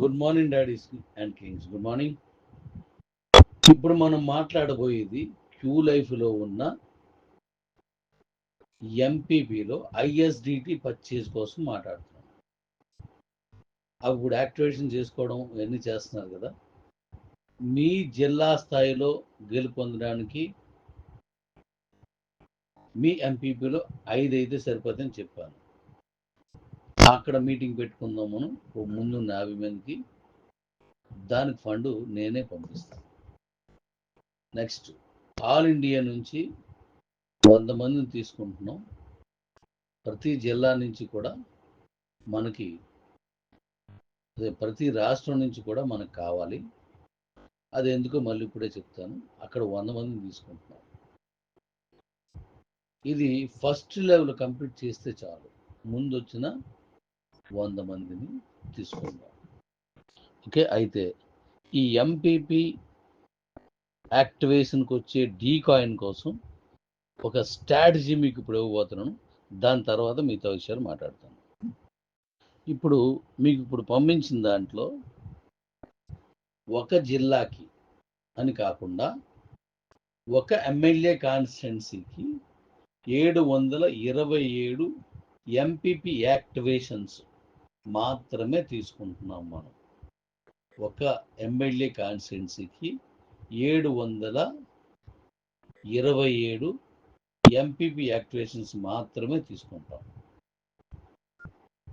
Good morning daddies and kings good morning ఇప్పుడు మనం మాట్లాడబోయేది queue లైఫ్లో ఉన్న ఎంపీపీలో ఐఎస్డిటి పర్చేజ్ కోసం మాట్లాడుతున్నాం. అవి ఇప్పుడు యాక్టివేషన్ చేసుకోవడం ఇవన్నీ చేస్తున్నారు కదా. మీ జిల్లా స్థాయిలో గెలుపొందడానికి మీ ఎంపీపీలో ఐదు అయితే సరిపోతుందని చెప్పాను. అక్కడ మీటింగ్ పెట్టుకుందాం మనం ముందున్న ముందు యాభై మందికి దానికి ఫండ్ నేనే పంపిస్తాను నెక్స్ట్ ఆల్ ఇండియా నుంచి వంద మందిని తీసుకుంటున్నాం. ప్రతి జిల్లా నుంచి కూడా మనకి అదే ప్రతి రాష్ట్రం నుంచి కూడా మనకు కావాలి. అది ఎందుకో మళ్ళీ ఇప్పుడే చెప్తాను. అక్కడ వంద మందిని తీసుకుంటున్నాం. ఇది ఫస్ట్ లెవెల్ కంప్లీట్ చేస్తే చాలు. ముందు వచ్చిన వంద మందిని తీసుకుందాం. ఓకే అయితే ఈ ఎంపీపీ యాక్టివేషన్కి వచ్చే డీ కాయిన్ కోసం ఒక స్ట్రాటజీ మీకు ఇప్పుడు ఇవ్వబోతున్నాను. దాని తర్వాత మిగతా విషయాలు మాట్లాడతాను. ఇప్పుడు మీకు ఇప్పుడు పంపించిన దాంట్లో ఒక జిల్లాకి అని కాకుండా ఒక ఎమ్మెల్యే కాన్స్టిట్యున్సీకి ఏడు వందల ఇరవై ఏడు ఎంపీపీ యాక్టివేషన్స్ మాత్రమే తీసుకుంటున్నాం మనం. ఒక ఎమ్మెల్యే కాన్స్టిట్యున్సీకి ఏడు వందల ఇరవై ఏడు ఎంపీపీ యాక్టివేషన్స్ మాత్రమే తీసుకుంటాం.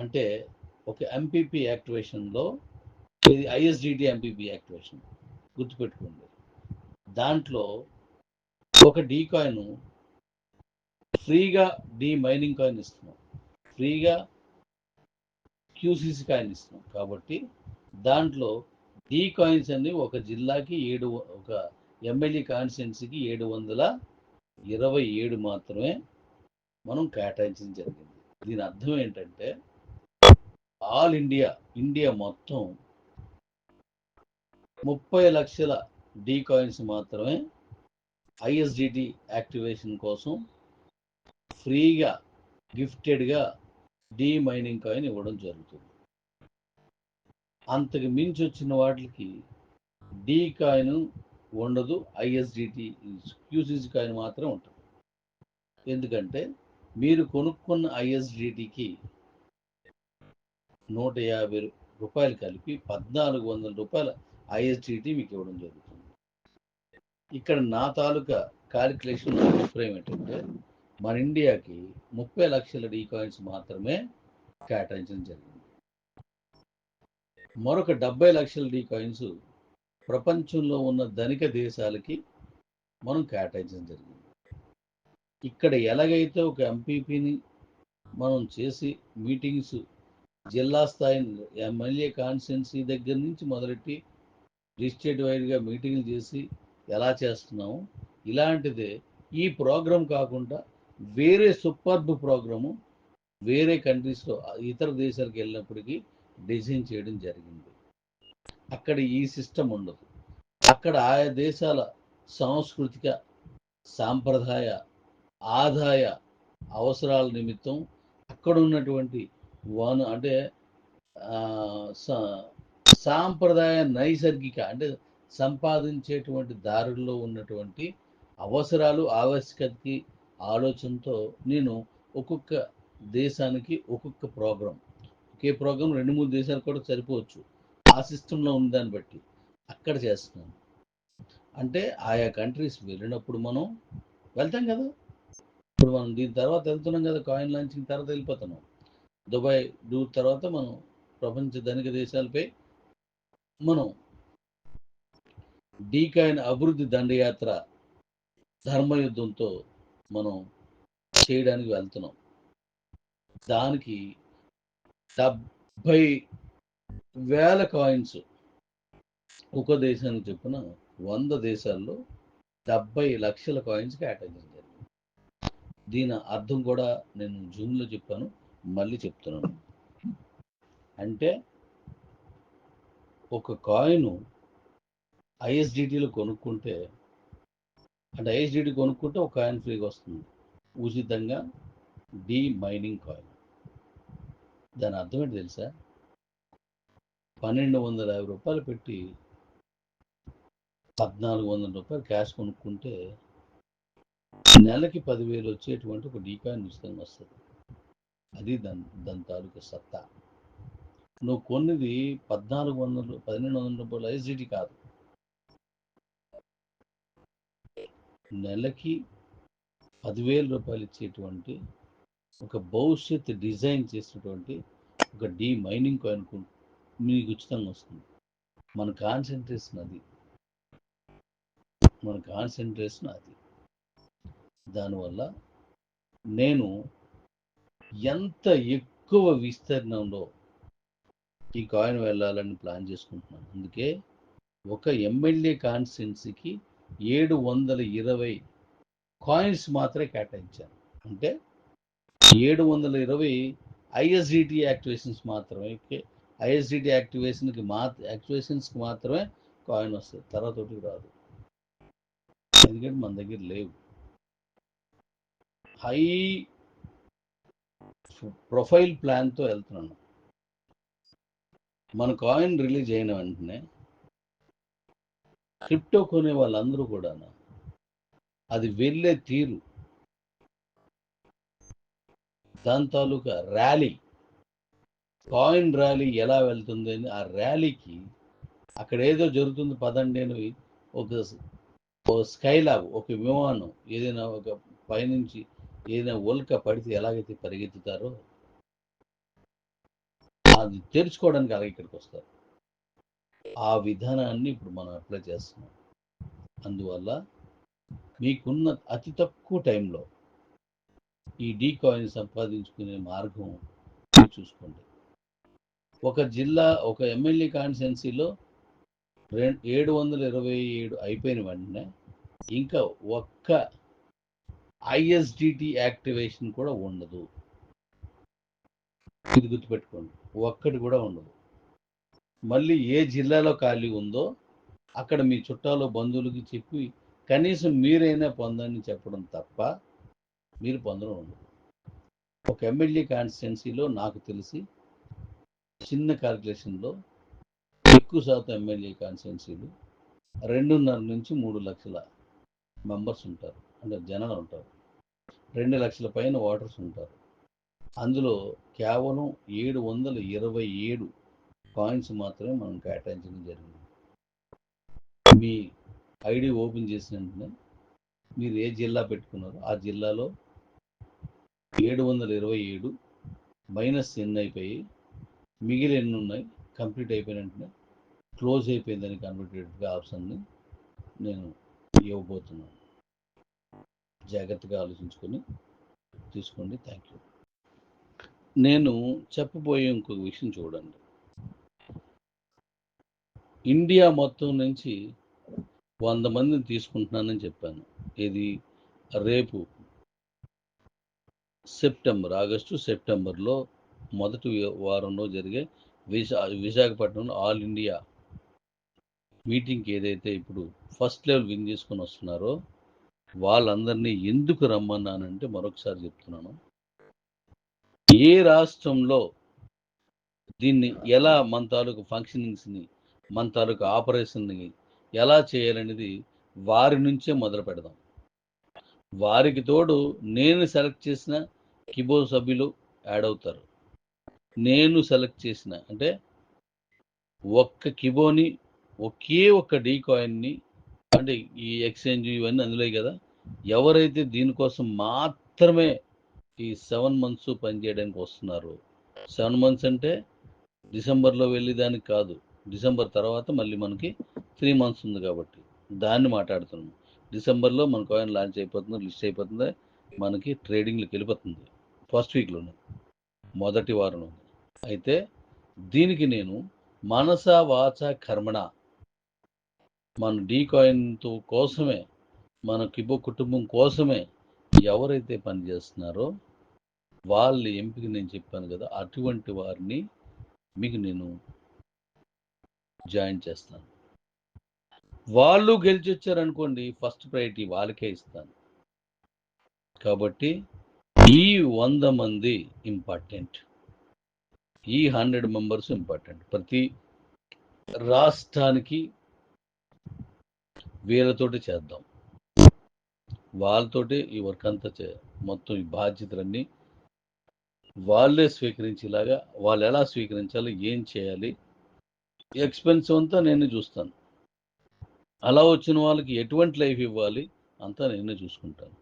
అంటే ఒక ఎంపీపీ యాక్టివేషన్లో ఇది ఐఎస్డిటి ఎంపీపీ యాక్టివేషన్ గుర్తుపెట్టుకోండి. దాంట్లో ఒక డీ కాయిన్ ఫ్రీగా డీ మైనింగ్ కాయిన్ ఇస్తున్నాం. ఫ్రీగా క్యూసీసీ కాయిన్ ఇస్తున్నాం. కాబట్టి దాంట్లో డీ కాయిన్స్ అనేవి ఒక జిల్లాకి ఏడు ఒక ఎమ్మెల్యే కాన్స్టిట్యున్సీకి ఏడు వందల ఇరవై ఏడు మాత్రమే మనం కేటాయించడం జరిగింది. దీని అర్థం ఏంటంటే ఆల్ ఇండియా ఇండియా మొత్తం ముప్పై లక్షల డీ కాయిన్స్ మాత్రమే ఐఎస్డిటి యాక్టివేషన్ కోసం ఫ్రీగా గిఫ్టెడ్గా డీ మైనింగ్ కాయిన్ ఇవ్వడం జరుగుతుంది. అంతకు మించి వచ్చిన వాటికి డీ కాయిన్ ఉండదు ఐఎస్డిటి క్యూసీసీ కాయిన్ మాత్రం ఉంటుంది. ఎందుకంటే మీరు కొనుక్కున్న ఐఎస్డిటికి నూట యాభై రూపాయలు కలిపి పద్నాలుగు వందల రూపాయల ఐఎస్డిటి మీకు ఇవ్వడం జరుగుతుంది. ఇక్కడ నా తాలూకా క్యాలిక్యులేషన్ అభిప్రాయం ఏంటంటే మన ఇండియాకి ముప్పై లక్షల డీ కాయిన్స్ మాత్రమే కేటాయించడం జరిగింది. మరొక డెబ్బై లక్షల డీ కాయిన్స్ ప్రపంచంలో ఉన్న ధనిక దేశాలకి మనం కేటాయించడం జరిగింది. ఇక్కడ ఎలాగైతే ఒక ఎంపీపీని మనం చేసి మీటింగ్స్ జిల్లా స్థాయి ఎమ్మెల్యే కాన్స్టిట్యున్సీ దగ్గర నుంచి మొదలెట్టి డిస్ట్రిక్ట్ వైడ్గా మీటింగ్లు చేసి ఎలా చేస్తున్నాము ఇలాంటిదే ఈ ప్రోగ్రాం కాకుండా వేరే సూపర్బ్ ప్రోగ్రాము వేరే కంట్రీస్లో ఇతర దేశాలకు వెళ్ళినప్పటికీ డిజైన్ చేయడం జరిగింది. అక్కడ ఈ సిస్టమ్ ఉండదు. అక్కడ ఆయా దేశాల సాంస్కృతిక సాంప్రదాయ ఆదాయ అవసరాల నిమిత్తం అక్కడ ఉన్నటువంటి వాను అంటే సాంప్రదాయ నైసర్గిక అంటే సంపాదించేటువంటి దారుల్లో ఉన్నటువంటి అవసరాలు ఆవశ్యకతకి ఆలోచనతో నేను ఒక్కొక్క దేశానికి ఒక్కొక్క ప్రోగ్రాం. ఒకే ప్రోగ్రాం రెండు మూడు దేశాలు కూడా సరిపోవచ్చు. ఆ సిస్టంలో ఉందని బట్టి అక్కడ చేస్తున్నాను. అంటే ఆయా కంట్రీస్ వెళ్ళినప్పుడు మనం వెళ్తాం కదా? ఇప్పుడు మనం దీని తర్వాత వెళ్తున్నాం కదా కాయిన్ లాంచింగ్ తర్వాత వెళ్ళిపోతున్నాం. దుబాయ్ డూర్ తర్వాత మనం ప్రపంచ ధనిక దేశాలపై మనం డీకాయిన్ అభివృద్ధి దండయాత్ర ధర్మయుద్ధంతో మనం చేయడానికి వెళ్తున్నాం. దానికి డెబ్బై వేల కాయిన్స్ ఒక దేశానికి చెప్పిన వంద దేశాల్లో డెబ్బై లక్షల కాయిన్స్ కేటాయించడం జరిగింది. దీని అర్థం కూడా నేను జూమ్లో చెప్పాను మళ్ళీ చెప్తున్నాను. అంటే ఒక కాయిన్ ఐఎస్డిటీలో కొనుక్కుంటే అంటే ఐఎస్డిటీ కొనుక్కుంటే ఒక కాయిన్ ఫ్రీగా వస్తుంది. ఉచితంగా డీ మైనింగ్ కాయిన్. దాని అర్థం ఏంటి తెలుసా? పన్నెండు వందల యాభై రూపాయలు పెట్టి పద్నాలుగు వందల రూపాయలు క్యాష్ కొనుక్కుంటే నెలకి పదివేలు వచ్చేటువంటి ఒక డీకాయిన్ ఉచితంగా వస్తుంది. అది దాని దాని తాలూకా సత్తా. నువ్వు కొన్నది పద్నాలుగు వందలు పన్నెండు వందల రూపాయలు ఐఎస్డిటీ కాదు. నెలకి పదివేల రూపాయలు ఇచ్చేటువంటి ఒక భవిష్యత్ డిజైన్ చేసినటువంటి ఒక డీ మైనింగ్ కాయిన్ మీకు ఉచితంగా వస్తుంది. మన కాన్సన్ట్రేషన్ అది. మన కాన్సన్ట్రేషన్ అది. దానివల్ల నేను ఎంత ఎక్కువ విస్తీర్ణంలో ఈ కాయిన్ వెళ్ళాలని ప్లాన్ చేసుకుంటున్నాను. అందుకే ఒక ఎమ్మెల్యే కాన్స్టిట్యున్సీకి ఏడు వందల ఇరవై కాయిన్స్ మాత్రమే కేటాయించాను అంటే ఏడు వందల ఇరవై ఐఎస్డిటి యాక్టివేషన్స్ మాత్రమే ఐఎస్డిటి యాక్టివేషన్కి మా యాక్టివేషన్స్కి మాత్రమే కాయిన్ వస్తుంది తర్వాత రాదు. ఎందుకంటే మన దగ్గర లేవు. హై ప్రొఫైల్ ప్లాన్తో వెళ్తున్నాను. మన కాయిన్ రిలీజ్ అయిన వెంటనే క్రిప్టో కొనే వాళ్ళందరూ కూడా అది వెళ్ళే తీరు. దాని తాలూకా ర్యాలీ. కాయిన్ ర్యాలీ ఎలా వెళ్తుంది అని ఆ ర్యాలీకి అక్కడ ఏదో జరుగుతుంది పదండి అని ఒక ఒక స్కైలాబ్ ఒక విమానం ఏదైనా ఒక పైనుంచి ఏదైనా ఉల్క పడితే ఎలాగైతే పరిగెత్తుతారో అది తెరుచుకోవడానికి అలాగే ఇక్కడికి వస్తారు ఆ విధానాన్ని ఇప్పుడు మనం అప్లై చేస్తున్నాం. అందువల్ల మీకున్న అతి తక్కువ టైంలో ఈ డీ కాయిన్ సంపాదించుకునే మార్గం చూసుకోండి. ఒక జిల్లా ఒక ఎమ్మెల్యే కాన్స్టెన్సీలో రెండు ఏడు వందల ఇరవై ఏడు అయిపోయిన వెంటనే ఇంకా ఒక్క ఐఎస్డిటి యాక్టివేషన్ కూడా ఉండదు. ఇది గుర్తుపెట్టుకోండి. ఒక్కటి కూడా ఉండదు. మళ్ళీ ఏ జిల్లాలో ఖాళీ ఉందో అక్కడ మీ చుట్టాలు బంధువులకి చెప్పి కనీసం మీరైనా పొందని చెప్పడం తప్ప మీరు పొందడం ఉండదు. ఒక ఎమ్మెల్యే కాన్స్టిట్యున్సీలో నాకు తెలిసి చిన్న క్యాల్కులేషన్లో ఎక్కువ శాతం ఎమ్మెల్యే కాన్స్టిట్యున్సీలు రెండున్నర నుంచి మూడు లక్షల మెంబర్స్ ఉంటారు. అంటే జనాలు ఉంటారు. రెండు లక్షల పైన ఓటర్స్ ఉంటారు. అందులో కేవలం ఏడు వందల ఇరవై ఏడు కాయిన్స్ మాత్రమే మనం కేటాయించడం జరిగింది. మీ ఐడి ఓపెన్ చేసిన వెంటనే మీరు ఏ జిల్లా పెట్టుకున్నారో ఆ జిల్లాలో ఏడు వందల ఇరవై ఏడు మైనస్ ఎన్ని అయిపోయి మిగిలి ఎన్ని ఉన్నాయి కంప్లీట్ అయిపోయిన వెంటనే క్లోజ్ అయిపోయిందని కన్వర్టెడ్గా ఆప్షన్ని నేను ఇవ్వబోతున్నాను. జాగ్రత్తగా ఆలోచించుకొని తీసుకోండి. థ్యాంక్ యూ నేను చెప్పబోయే ఇంకొక విషయం చూడండి. ఇండియా మొత్తం నుంచి వంద మందిని తీసుకుంటున్నానని చెప్పాను. ఇది రేపు సెప్టెంబర్ ఆగస్టు సెప్టెంబర్లో మొదటి వారంలో జరిగే విశా విశాఖపట్నంలో ఆల్ ఇండియా మీటింగ్కి ఏదైతే ఇప్పుడు ఫస్ట్ లెవెల్ విన్ చేసుకొని వస్తున్నారో వాళ్ళందరినీ ఎందుకు రమ్మన్నానంటే మరొకసారి చెప్తున్నాను. ఏ రాష్ట్రంలో దీన్ని ఎలా మన తాలూకు ఫంక్షనింగ్స్ని మన తాలూకు ఆపరేషన్ని ఎలా చేయాలనేది వారి నుంచే మొదలు పెడదాం. వారికి తోడు నేను సెలెక్ట్ చేసిన కిబో సభ్యులు యాడ్ అవుతారు. నేను సెలెక్ట్ చేసిన అంటే ఒక్క కిబోని ఒకే ఒక్క డీ కాయిన్ని అంటే ఈ ఎక్స్చేంజ్ ఇవన్నీ అందులో కదా. ఎవరైతే దీనికోసం మాత్రమే ఈ సెవెన్ మంత్స్ పనిచేయడానికి వస్తున్నారు సెవెన్ మంత్స్ అంటే డిసెంబర్లో వెళ్ళి దానికి కాదు. డిసెంబర్ తర్వాత మళ్ళీ మనకి త్రీ మంత్స్ ఉంది కాబట్టి దాన్ని మాట్లాడుతున్నాం. డిసెంబర్లో మన కాయిన్ లాంచ్ అయిపోతుంది లిస్ట్ అయిపోతుంది మనకి ట్రేడింగ్లోకి వెళ్ళిపోతుంది. ఫస్ట్ వీక్లోనే మొదటి వారం అయితే దీనికి నేను మనస వాచ కర్మణ మన డీ కాయిన్తో కోసమే మన కిబో కుటుంబం కోసమే ఎవరైతే పనిచేస్తున్నారో వాళ్ళ ఎంపిక నేను చెప్పాను కదా అటువంటి వారిని మీకు నేను జాయిన్ చేస్తాను. వాళ్ళు గెలిచి వచ్చారనుకోండి ఫస్ట్ ప్రయారిటీ వాళ్ళకే ఇస్తాను. కాబట్టి ఈ వంద మంది ఇంపార్టెంట్. ఈ హండ్రెడ్ మెంబర్స్ ఇంపార్టెంట్. ప్రతి రాష్ట్రానికి వీళ్ళతోటి చేద్దాం. వాళ్ళతోటి ఈ వర్క్ అంతా చే మొత్తం ఈ బాధ్యతలన్నీ వాళ్ళే స్వీకరించేలాగా వాళ్ళు ఎలా స్వీకరించాలి ఏం చేయాలి ఎక్స్పెన్స్ అంతా నేను చూస్తాను. అలా వచ్చిన వాళ్ళకి ఎటువంటి లైఫ్ ఇవ్వాలి అంతా నేనే చూసుకుంటాను.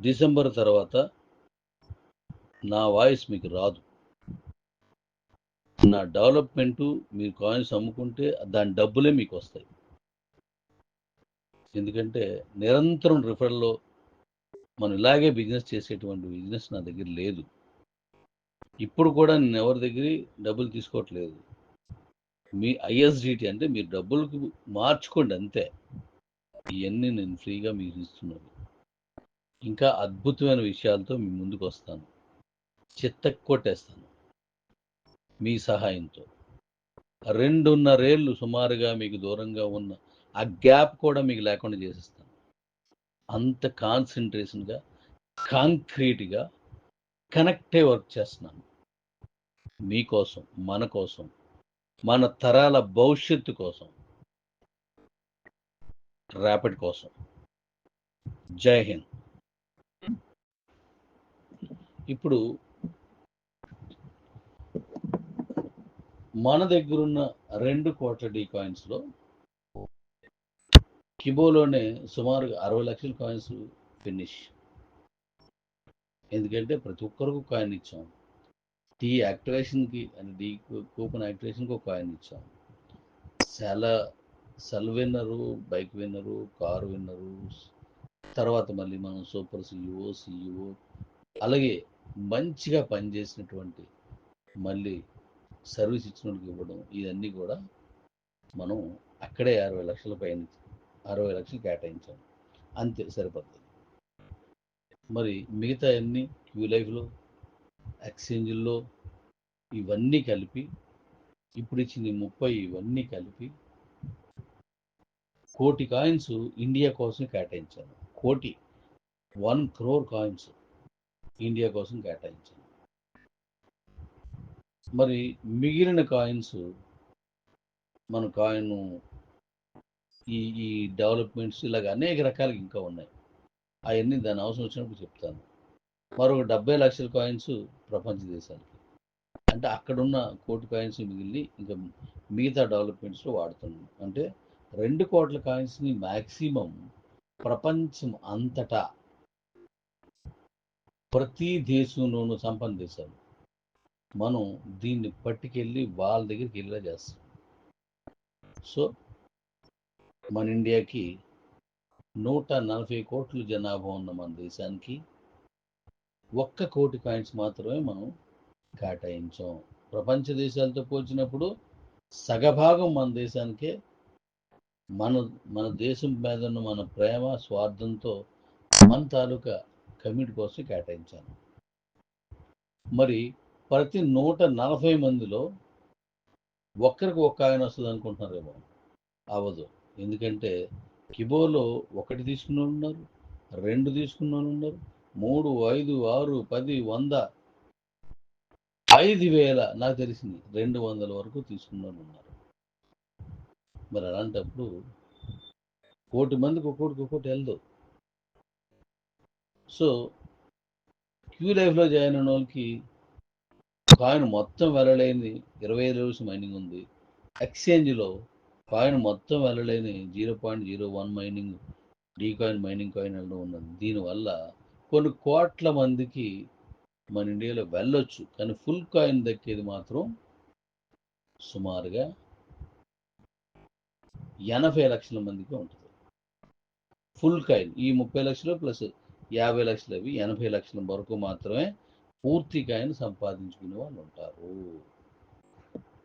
డిసెంబర్ తర్వాత నా వాయిస్ మీకు రాదు. నా డెవలప్మెంటు మీరు కాయిన్స్ అమ్ముకుంటే దాని డబ్బులే మీకు వస్తాయి. ఎందుకంటే నిరంతరం రిఫర్లో మనం ఇలాగే బిజినెస్ చేసేటువంటి బిజినెస్ నా దగ్గర లేదు. ఇప్పుడు కూడా నేను ఎవరి దగ్గర డబ్బులు తీసుకోవట్లేదు. మీ ఐఎస్డిటి అంటే మీరు డబ్బులకు మార్చుకోండి అంతే. ఇవన్నీ నేను ఫ్రీగా మీకు ఇస్తున్నాను. ఇంకా అద్భుతమైన విషయాలతో మీ ముందుకు వస్తాను చిత్త కొట్టేస్తాను మీ సహాయంతో. రెండున్నరేళ్ళు సుమారుగా మీకు దూరంగా ఉన్న ఆ గ్యాప్ కూడా మీకు లేకుండా చేసేస్తాను. అంత కాన్సన్ట్రేషన్గా కాంక్రీట్గా కనెక్టే వర్క్ చేస్తున్నాను. మీకోసం మన కోసం మన తరాల భవిష్యత్తు కోసం. రాపిడ్ కోసం. జై హింద్. ఇప్పుడు మన దగ్గరున్న రెండు కోట్ల డీ కాయిన్స్లో కిబోలోనే సుమారుగా అరవై లక్షల కాయిన్స్ ఫినిష్ ఎందుకంటే ప్రతి ఒక్కరికి కాయిన్ ఇచ్చాము టీ యాక్టివేషన్కి అంటే డీ కూపన్ యాక్టివేషన్కి ఒక కాయిన్ ఇచ్చాం సెల cell winner bike winner car winner తర్వాత మళ్ళీ మనం సూపర్ సిఇఓ సిఇఓ అలాగే మంచిగా పనిచేసినటువంటి మళ్ళీ సర్వీస్ ఇచ్చిన వాళ్ళకి ఇవ్వడం ఇవన్నీ కూడా మనం అక్కడే అరవై లక్షల పైన అరవై లక్షలు కేటాయించాం. అంతే సరిపోతుంది. మరి మిగతా అన్ని క్యూ లైఫ్లో ఎక్స్చేంజ్ల్లో ఇవన్నీ కలిపి ఇప్పుడు ఇచ్చిన ముప్పై ఇవన్నీ కలిపి కోటి కాయిన్స్ ఇండియా కోసం కేటాయించాను. కోటి వన్ క్రోర్ కాయిన్స్ ఇండియా కోసం కేటాయించాను. మరి మిగిలిన కాయిన్స్ మన కాయిన్ ఈ ఈ డెవలప్మెంట్స్ ఇలాగ అనేక రకాలుగా ఇంకా ఉన్నాయి. అవన్నీ దాని అవసరం వచ్చినప్పుడు చెప్తాను. మరో డెబ్బై లక్షల కాయిన్స్ ప్రపంచ దేశాలకి అంటే అక్కడున్న కోటి కాయిన్స్ మిగిలి ఇంకా మిగతా డెవలప్మెంట్స్లో వాడుతున్నాం. అంటే రెండు కోట్ల కాయిన్స్ని మ్యాక్సిమం ప్రపంచం అంతటా ప్రతి దేశంలోనూ సంపన్న దేశాలు మనం దీన్ని పట్టుకెళ్ళి వాళ్ళ దగ్గరికి వెళ్ళా చేస్తాం. సో మన ఇండియాకి నూట నలభై కోట్ల జనాభా ఉన్న మన దేశానికి ఒక్క కోటి కాయిన్స్ మాత్రమే మనం కేటాయించాం. ప్రపంచ దేశాలతో పోల్చినప్పుడు సగభాగం మన దేశానికే మన మన దేశం మీద ఉన్న మన ప్రేమ స్వార్థంతో మన తాలూకా కమిటీ కోసం కేటాయించాను మరి ప్రతి నూట నలభై మందిలో ఒక్కరికి ఒక్క ఆయన వస్తుంది అనుకుంటున్నారేమో. అవ్వదు. ఎందుకంటే కిబోలో ఒకటి తీసుకున్న వాళ్ళు ఉన్నారు రెండు తీసుకున్న వాళ్ళు ఉన్నారు మూడు ఐదు ఆరు పది వంద ఐదు వేల నాకు తెలిసింది. రెండు వందల వరకు తీసుకున్న ఉన్నారు మరి అలాంటప్పుడు కోటి మందికి ఒక్కోటికి ఒక్కోటి వెళ్దు. సో క్యూ లైఫ్లో జాయిన్ అయిన వాళ్ళకి కాయిన్ మొత్తం వెళ్ళలేని ఇరవై ఐదు రోజు మైనింగ్ ఉంది. ఎక్స్చేంజ్లో కాయిన్ మొత్తం వెళ్ళలేని zero point zero one mining D coin mining coin వెళ్ళడం ఉన్నది. దీనివల్ల కొన్ని కోట్ల మందికి మన ఇండియాలో వెళ్ళొచ్చు కానీ ఫుల్ కాయిన్ దక్కేది మాత్రం సుమారుగా ఎనభై లక్షల మందికి ఉంటుంది. ఫుల్ కాయిన్ ఈ ముప్పై లక్షలు ప్లస్ యాభై లక్షలు అవి ఎనభై లక్షల వరకు మాత్రమే పూర్తి కాయిన్ సంపాదించుకునే వాళ్ళు ఉంటారు.